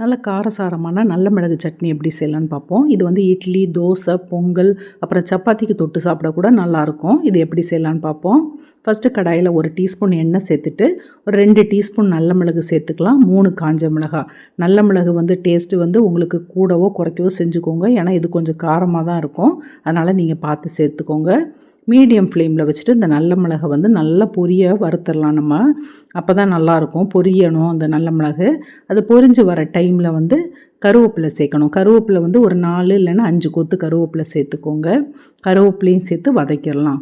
நல்ல காரசாரமான நல்ல மிளகு சட்னி எப்படி செய்யலான்னு பார்ப்போம். இது வந்து இட்லி தோசை பொங்கல் அப்புறம் சப்பாத்திக்கு தொட்டு சாப்பிட கூட நல்லாயிருக்கும். இது எப்படி செய்யலான்னு பார்ப்போம். ஃபஸ்ட்டு கடாயில் ஒரு டீஸ்பூன் எண்ணெய் சேர்த்துட்டு ஒரு ரெண்டு டீஸ்பூன் நல்ல மிளகு சேர்த்துக்கலாம். மூணு காஞ்ச மிளகா. நல்ல மிளகு வந்து டேஸ்ட்டு வந்து உங்களுக்கு கூடவோ குறைக்கவோ செஞ்சுக்கோங்க. ஏன்னா இது கொஞ்சம் காரமாக தான் இருக்கும். அதனால் நீங்கள் பார்த்து சேர்த்துக்கோங்க. மீடியம் ஃப்ளேமில் வச்சுட்டு இந்த நல்ல மிளகை வந்து நல்லா பொரிய வறுத்துடலாம் நம்ம. அப்போ தான் நல்லாயிருக்கும். பொரியணும் அந்த நல்ல மிளகு. அது பொரிஞ்சு வர டைமில் வந்து கருவேப்பிலை சேர்க்கணும். கருவேப்பிலை வந்து ஒரு நாலு இல்லைன்னா அஞ்சு கொத்து கருவேப்பிலை சேர்த்துக்கோங்க. கருவேப்பிலையும் சேர்த்து வதக்கிடலாம்.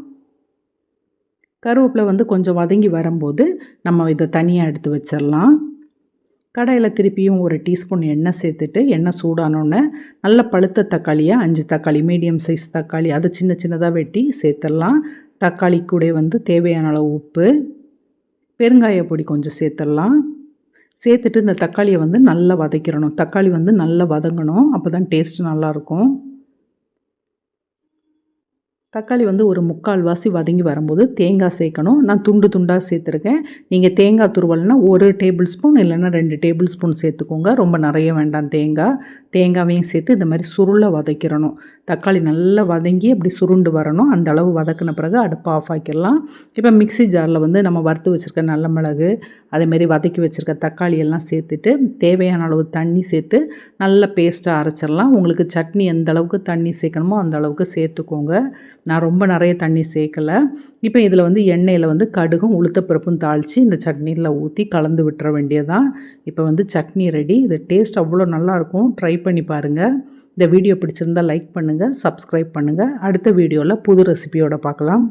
கருவேப்பிலை வந்து கொஞ்சம் வதங்கி வரும்போது நம்ம இதை தனியாக எடுத்து வச்சிடலாம். கடாயில் திருப்பியும் ஒரு டீஸ்பூன் எண்ணெய் சேர்த்துட்டு எண்ணெய் சூடானோடனே நல்ல பழுத்த தக்காளியாக அஞ்சு தக்காளி மீடியம் சைஸ் தக்காளி அதை சின்ன சின்னதாக வெட்டி சேர்த்துடலாம். தக்காளி கூட வந்து தேவையான அளவு உப்பு பெருங்காய பொடி கொஞ்சம் சேர்த்துடலாம். சேர்த்துட்டு இந்த தக்காளியை வந்து நல்லா வதக்கிடணும். தக்காளி வந்து நல்லா வதங்கணும். அப்போ தான் டேஸ்ட் நல்லாயிருக்கும் தக்காளி வந்து ஒரு முக்கால்வாசி வதங்கி வரும்போது தேங்காய் சேர்க்கணும். நான் துண்டு துண்டாக சேர்த்துருக்கேன். நீங்கள் தேங்காய் துருவல்னால் ஒரு டேபிள் ஸ்பூன் இல்லைன்னா ரெண்டு டேபிள் ஸ்பூன் சேர்த்துக்கோங்க. ரொம்ப நிறைய வேண்டாம் தேங்காய். தேங்காவையும் சேர்த்து இந்த மாதிரி சுருளை வதக்கிடணும். தக்காளி நல்லா வதங்கி அப்படி சுருண்டு வரணும். அந்த அளவு வதக்கின பிறகு அடுப்பு ஆஃப் ஆக்கிடலாம். இப்போ மிக்சி ஜாரில் வந்து நம்ம வறுத்து வச்சுருக்க நல்ல மிளகு அதேமாரி வதக்கி வச்சுருக்க தக்காளி எல்லாம் சேர்த்துட்டு தேவையான அளவு தண்ணி சேர்த்து நல்ல பேஸ்ட்டாக அரைச்சிடலாம். உங்களுக்கு சட்னி எந்த அளவுக்கு தண்ணி சேர்க்கணுமோ அந்த அளவுக்கு சேர்த்துக்கோங்க. நான் ரொம்ப நிறைய தண்ணி சேர்க்கலை. இப்போ இதில் வந்து எண்ணெயில் வந்து கடுகும் உளுத்தப்பருப்பும் தாளித்து இந்த சட்னியில் ஊற்றி கலந்து விட்டுற வேண்டியதான் இப்போ வந்து சட்னி ரெடி இது டேஸ்ட் அவ்வளோ நல்லாயிருக்கும். ட்ரை பண்ணி பாருங்கள் இந்த வீடியோ பிடிச்சிருந்தால் லைக் பண்ணுங்கள் சப்ஸ்கிரைப் பண்ணுங்கள் அடுத்த வீடியோவில் புது ரெசிபியோடு பார்க்கலாம்.